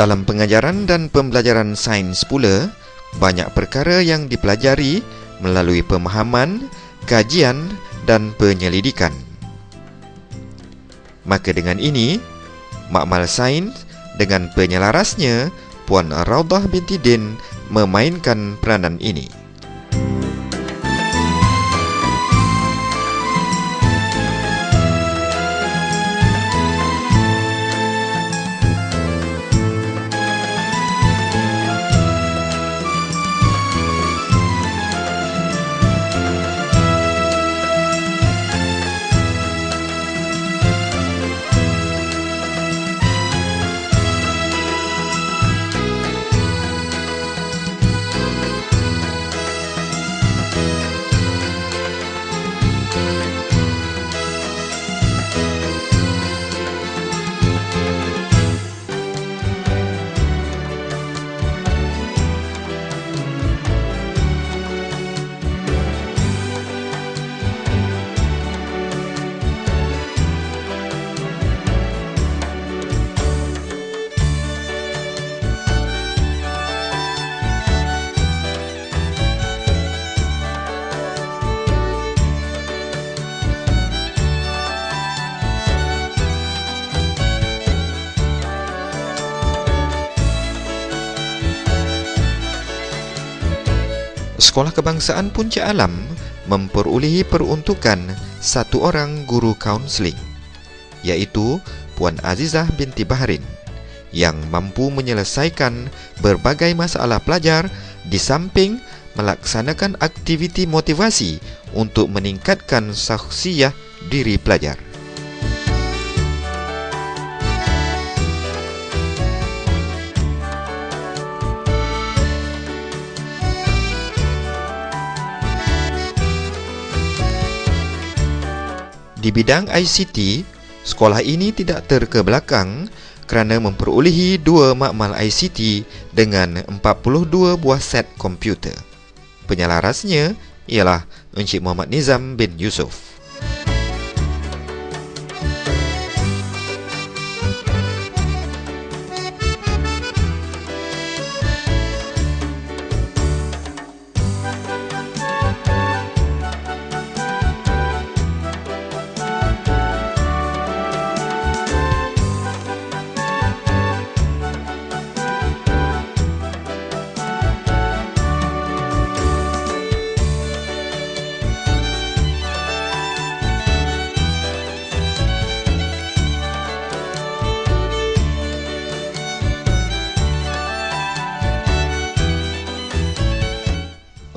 Dalam pengajaran dan pembelajaran sains pula, banyak perkara yang dipelajari melalui pemahaman, kajian dan penyelidikan. Maka dengan ini, makmal sains dengan penyelarasnya, Puan Raudah binti Din memainkan peranan ini. Sekolah Kebangsaan Puncak Alam memperolehi peruntukan satu orang guru kaunseling iaitu Puan Azizah binti Bahrin yang mampu menyelesaikan berbagai masalah pelajar di samping melaksanakan aktiviti motivasi untuk meningkatkan saksiyah diri pelajar. Di bidang ICT, sekolah ini tidak terkebelakang kerana memperolehi dua makmal ICT dengan 42 buah set komputer. Penyelarasnya ialah Encik Muhammad Nizam bin Yusof.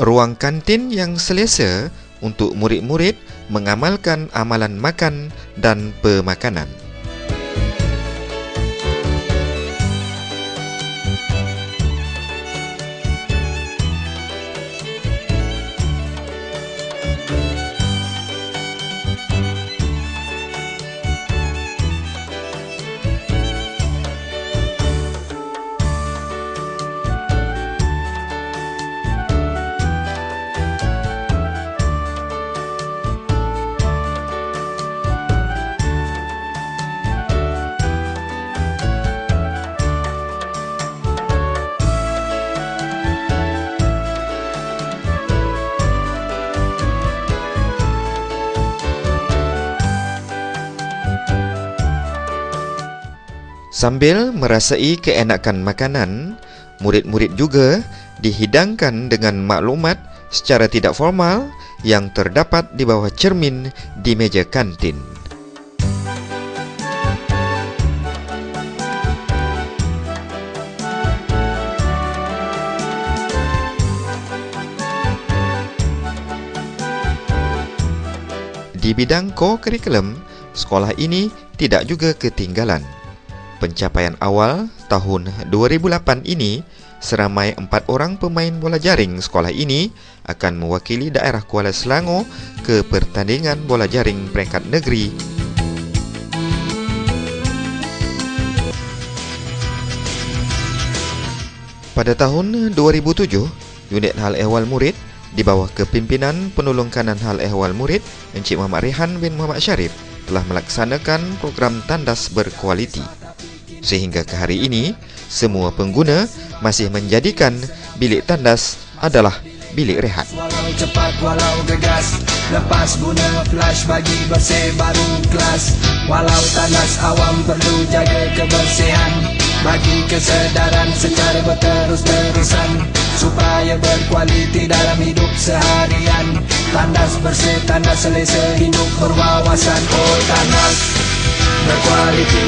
Ruang kantin yang selesa untuk murid-murid mengamalkan amalan makan dan pemakanan. Sambil merasai keenakan makanan, murid-murid juga dihidangkan dengan maklumat secara tidak formal yang terdapat di bawah cermin di meja kantin. Di bidang co-curriculum, sekolah ini tidak juga ketinggalan pencapaian awal tahun 2008 ini, seramai empat orang pemain bola jaring sekolah ini akan mewakili daerah Kuala Selangor ke pertandingan bola jaring peringkat negeri. Pada tahun 2007, unit hal ehwal murid di bawah kepimpinan penolong kanan hal ehwal murid Encik Muhammad Rehan bin Muhammad Syarif telah melaksanakan program tandas berkualiti Sehingga ke hari ini, semua pengguna masih menjadikan bilik tandas adalah bilik rehat. Walau cepat walau gegas Lepas guna flash bagi bersih baru kelas. Walau tandas awam perlu jaga kebersihan Bagi kesedaran secara berterus-terusan Supaya berkualiti dalam hidup seharian. Tandas bersih, tandas selesa hidup berwawasan. Oh tandas berkualiti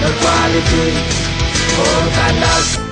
berkualiti Oh tandas